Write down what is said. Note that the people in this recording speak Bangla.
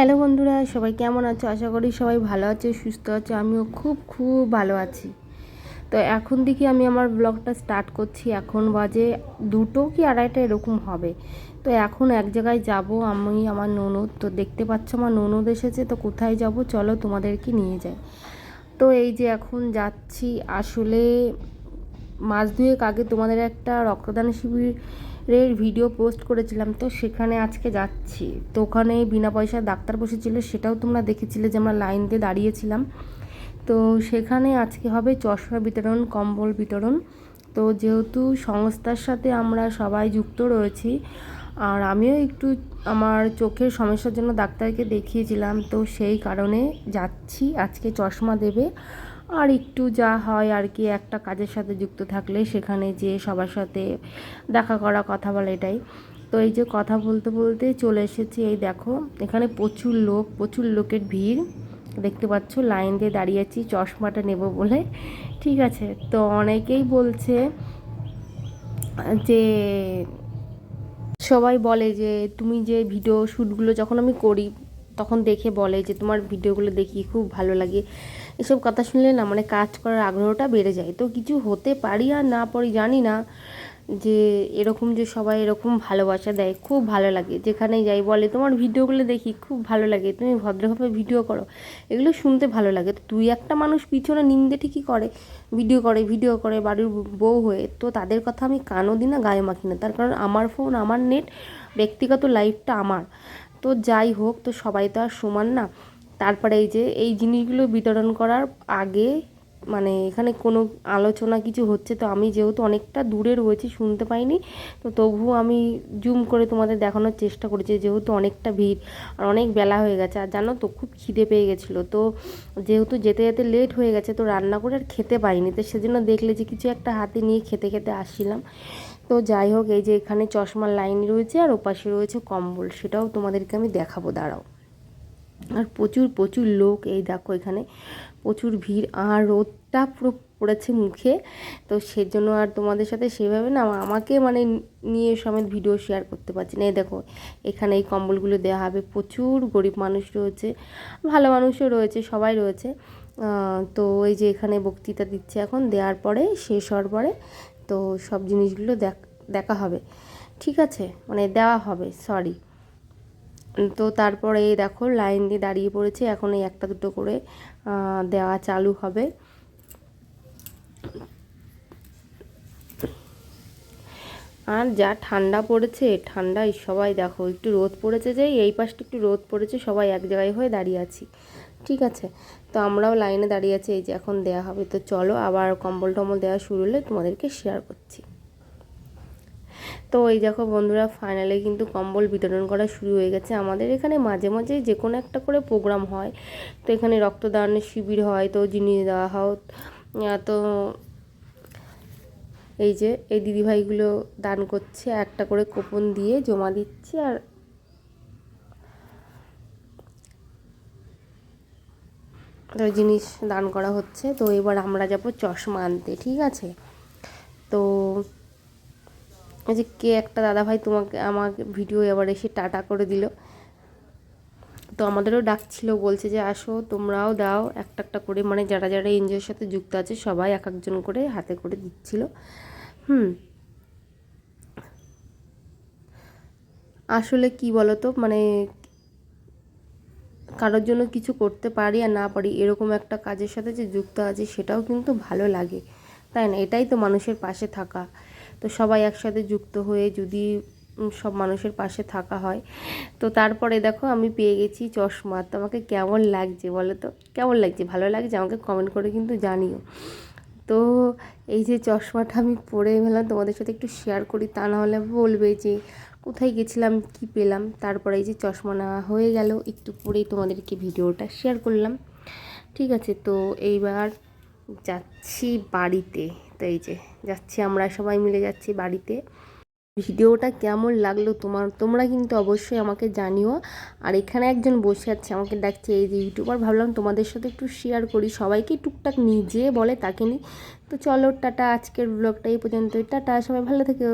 হ্যালো বন্ধুরা, সবাই কেমন আছো? আশা করি সবাই ভালো আছে, সুস্থ আছে, আমিও খুব খুব ভালো আছি। তো এখন দেখি আমি আমার ব্লগটা স্টার্ট করছি। এখন বাজে দুটো কি আড়াইটা এরকম হবে। তো এখন এক জায়গায় যাব আমি, আমার ননদ। তো দেখতে পাচ্ছ আমার ননদ এসেছে, তো কোথায় যাব? চলো তোমাদেরকে নিয়ে যাই। তো এই যে এখন যাচ্ছি, আসলে মাস দুয়েক আগে তোমাদের একটা রক্তদান শিবির এর ভিডিও পোস্ট করেছিলাম, তো সেখানে আজকে যাচ্ছি। তো ওখানে বিনা পয়সায় ডাক্তার বসেছিল, সেটাও তোমরা দেখেছিলে যে আমরা লাইন দিয়ে দাঁড়িয়েছিলাম। তো সেখানে আজকে হবে চশমা বিতরণ, কম্বল বিতরণ। তো যেহেতু সংস্থার সাথে আমরা সবাই যুক্ত রয়েছি, আর আমিও একটু আমার চোখের সমস্যার জন্য ডাক্তারকে দেখিয়েছিলাম, তো সেই কারণে যাচ্ছি আজকে চশমা দেবে। আর একটু যা হয় আর কি, একটা কাজের সাথে যুক্ত থাকলে সেখানে যে সবার সাথে দেখা করা, কথা বলা এটাই। তো এই যে কথা বলতে বলতে চলে এসেছি, এই দেখো, এখানে প্রচুর লোক, প্রচুর লোকের ভিড়। দেখতে পাচ্ছ, লাইন দিয়ে দাঁড়িয়ে আছি, চশমাটা নেব বলে। ঠিক আছে, তো অনেকেই বলছে যে, সবাই বলে যে, তুমি যে ভিডিও শ্যুটগুলো যখন আমি করি তখন দেখে বলে যে, তোমার ভিডিওগুলো দেখি, খুব ভালো লাগে। এসব কথা শুনলে না মানে কাজ করার আগ্রহটা বেড়ে যায়। তো কিছু হতে পারি আর না পারি জানি না যে, এরকম যে সবাই এরকম ভালোবাসা দেয়, খুব ভালো লাগে। যেখানেই যাই বলে, তোমার ভিডিওগুলো দেখি, খুব ভালো লাগে। তুমি ভদ্রভাবে ভিডিও করো, এগুলো শুনতে ভালো লাগে। তো দুই একটা মানুষ পিছনে নিন্দে ঠিকই করে, ভিডিও করে ভিডিও করে, বাড়ির বউ হয়ে। তো তাদের কথা আমি কানও দিই না গায়ে মাখি না। তার কারণ আমার ফোন, আমার নেট, ব্যক্তিগত লাইফটা আমার। তো যাই হোক, তো সবাই তো আর সমান না। তারপরে এই যে, এই জিনিসগুলো বিতরণ করার আগে মানে এখানে কোনো আলোচনা কিছু হচ্ছে, তো আমি যেহেতু অনেকটা দূরে রয়েছি শুনতে পাইনি, তো তবুও আমি জুম করে তোমাদের দেখানোর চেষ্টা করেছি যেহেতু অনেকটা ভিড় আর অনেক বেলা হয়ে গেছে। আর জানো তো, খুব খিদে পেয়ে গেছিল, তো যেহেতু যেতে যেতে লেট হয়ে গেছে, তো রান্না করে আর খেতে পাইনি, তো সেজন্য দেখলে যে কিছু একটা হাতে নিয়ে খেতে খেতে আসছিলাম। তো যাই হোক, এই যে এখানে চশমার লাইন রয়েছে আর ওপাশে রয়েছে কম্বল, সেটাও তোমাদেরকে আমি দেখাবো, দাঁড়াও। আর প্রচুর প্রচুর লোক, এই দেখো এখানে প্রচুর ভিড়। আর রোদটা পুরো পড়েছে মুখে, তো সেজন্য আর তোমাদের সাথে সেভাবে না, আমাকে মানে নিয়ে সমেত ভিডিও শেয়ার করতে পারছি না। এই দেখো, এখানে এই কম্বলগুলো দেওয়া হবে। প্রচুর গরিব মানুষ রয়েছে, ভালো মানুষও রয়েছে, সবাই রয়েছে। তো এই যে এখানে বক্তৃতা দিচ্ছে এখন, দেওয়ার পরে, শেষ হওয়ার পরে, তো সব জিনিসগুলো দেখা হবে। ঠিক আছে? মানে দেওয়া হবে সরি তো তারপরে এই দেখো লাইন দিয়ে দাঁড়িয়ে পড়েছে, এখন এই একটা দুটো করে দেওয়া চালু হবে। আর যা ঠান্ডা পড়েছে ঠান্ডায় সবাই দেখো, একটু রোদ পড়েছে যে এই পাশটা একটু রোদ পড়েছে, সবাই এক জায়গায় হয়ে দাঁড়িয়ে আছি। ঠিক আছে? তো আমরাও লাইনে দাঁড়িয়ে আছি, এই যে এখন দেওয়া হবে। তো চলো আবার কম্বল টম্বল দেওয়া শুরু হলে তোমাদেরকে শেয়ার করছি। তো এই দেখো বন্ধুরা ফাইনালি কিন্তু কম্বল বিতরণ করা শুরু হয়ে গেছে। আমাদের এখানে মাঝে মাঝে যে কোনো একটা করে প্রোগ্রাম হয়। তো এখানে রক্তদানের শিবির হয়, তো জিনিস দেওয়া হয় তো এই যে এই দিদিভাইগুলো দান করছে, একটা করে কোপন দিয়ে জমা দিচ্ছে আর জিনিস দান করা হচ্ছে। তো এবার আমরা যাব চশমা আনতে, ঠিক আছে? তো যে কে একটা দাদাভাই তোমাকে আমাকে ভিডিও এবার এসে টাটা করে দিল। তো আমাদেরও ডাকছিল, বলছে যে আসো, তোমরাও দাও, একটা একটা করে মানে যারা যারা এনজিওর সাথে যুক্ত আছে, সবাই এক একজন করে হাতে করে দিচ্ছিল। হুম। আসলে কি বলতো মানে কারোর জন্য কিছু করতে পারি আর না পারি, এরকম একটা কাজের সাথে যে যুক্ত আছে, সেটাও কিন্তু ভালো লাগে। তাই না? এটাই তো মানুষের পাশে থাকা। তো সবাই একসাথে যুক্ত হয়ে যদি সব মানুষের পাশে থাকা হয়। তো তারপরে দেখো আমি পেয়ে গেছি চশমা। তো আমাকে কেমন লাগছে বলো তো? কেমন লাগছে? ভালো লাগছে? আমাকে কমেন্ট করে কিন্তু জানিও। তো এই যে চশমাটা আমি পরে ফেলাম তোমাদের সাথে একটু শেয়ার করি, তা নাহলে বলবে যে কোথায় গেছিলাম, কি পেলাম? তারপরে এই যে চশমা নেওয়া হয়ে গেল, একটু পরেই তোমাদেরকে ভিডিওটা শেয়ার করলাম। ঠিক আছে, তো এইবার যাচ্ছি বাড়িতে। তো এই যে, যাচ্ছি আমরা সবাই মিলে যাচ্ছি বাড়িতে। ভিডিওটা কেমন লাগল তোমার, তোমরা কিন্তু অবশ্যই আমাকে জানিও। আর এখানে একজন বসে আছে, আমাকে ডাকছে, এই যে ইউটিউবার, ভাবলাম তোমাদের সাথে একটু শেয়ার করি। সবাইকে টুকটাক নিজে বলে, তাকে নি তো চলো, টাটা, আজকের ব্লগটা এই পর্যন্তই। টাটা, সবাই ভালো থেকো।